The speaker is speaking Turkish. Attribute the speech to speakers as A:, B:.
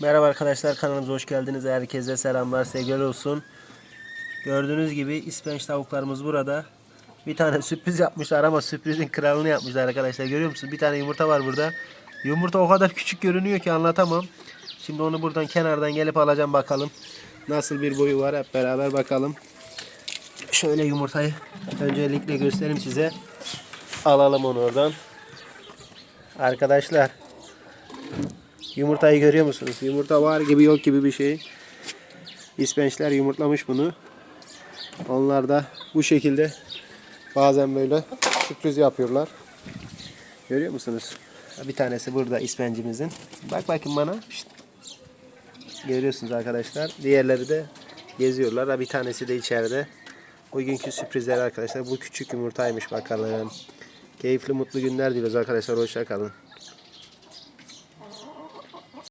A: Merhaba arkadaşlar kanalımıza hoş geldiniz. Herkese selamlar, sevgiler olsun. Gördüğünüz gibi ispenç tavuklarımız burada. Bir tane sürpriz yapmışlar ama sürprizin kralını yapmışlar arkadaşlar. Görüyor musunuz? Bir tane yumurta var burada. Yumurta o kadar küçük görünüyor ki anlatamam. Şimdi onu buradan kenardan gelip alacağım bakalım. Nasıl bir boyu var hep beraber bakalım. Şöyle yumurtayı öncelikle göstereyim size. Alalım onu oradan. Arkadaşlar Yumurtayı görüyor musunuz? Yumurta var gibi yok gibi bir şey. İspençler yumurtlamış bunu. Onlar da bu şekilde bazen böyle sürpriz yapıyorlar. Görüyor musunuz? Bir tanesi burada ispencimizin. Bak bakayım bana. Görüyorsunuz arkadaşlar. Diğerleri de geziyorlar. Bir tanesi de içeride. Bugünkü sürprizler arkadaşlar. Bu küçük yumurtaymış bakalım. Keyifli mutlu günler diliyoruz arkadaşlar. Hoşça kalın.